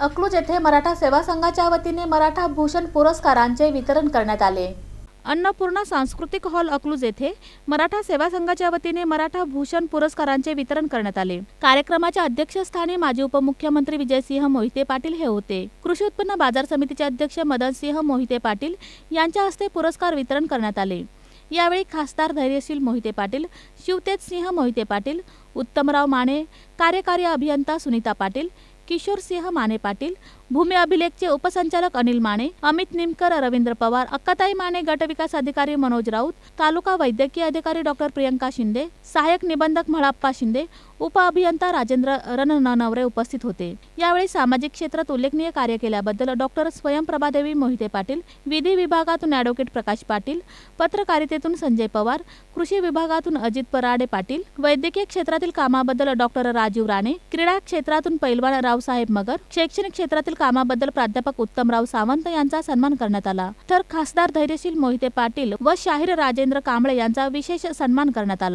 अकलूज येथे मराठा सेवा संघाच्या वतीने मराठा भूषण पुरस्कारांचे वितरण करण्यात आले. अन्नपूर्णा सांस्कृतिक हॉल अकलूज येथे मराठा सेवा संघाच्या वतीने मराठा भूषण पुरस्कारांचे वितरण करण्यात आले. कार्यक्रमाच्या अध्यक्षस्थानी माजी उपमुख्यमंत्री विजयसिंह मोहिते पाटील हे होते. कृषी उत्पन्न बाजार समितीचे अध्यक्ष मदनसिंह मोहिते पाटील यांच्या हस्ते पुरस्कार वितरण करण्यात आले. यावेळी खासदार धैर्यशील मोहिते पाटील शिवतेज सिंह मोहिते पाटील उत्तमराव माने कार्यकारी अभियंता सुनीता पाटील किशोर सिंह माने पाटील भूमी अभिलेखचे उपसंचालक अनिल माने अमित निमकर रवींद्र पवार अक्काताई माने गटविकास अधिकारी मनोज राऊत तालुका वैद्यकीय अधिकारी डॉक्टर प्रियंका शिंदे सहाय्यक निबंधक म्हाळाप्पा शिंदे उपअभियंता राजेंद्र रणनवरे उपस्थित होते. यावेळी सामाजिक क्षेत्रात उल्लेखनीय कार्य केल्याबद्दल डॉक्टर स्वयंप्रभादेवी मोहिते पाटील विधी विभागातून ॲडव्होकेट प्रकाश पाटील पत्रकारितेतून संजय पवार कृषी विभागातून अजित पराडे पाटील वैद्यकीय क्षेत्रातील कामाबद्दल डॉक्टर राजीव राणे क्रीडा क्षेत्रातून पैलवान रावसाहेब मगर शैक्षणिक क्षेत्रातील कामाबद्दल प्राध्यापक उत्तमराव सावंत यांचा सन्मान करण्यात आला. तर खासदार धैर्यशील मोहिते पाटील व शाहीर राजेंद्र कांबळे यांचा विशेष सन्मान करण्यात आला.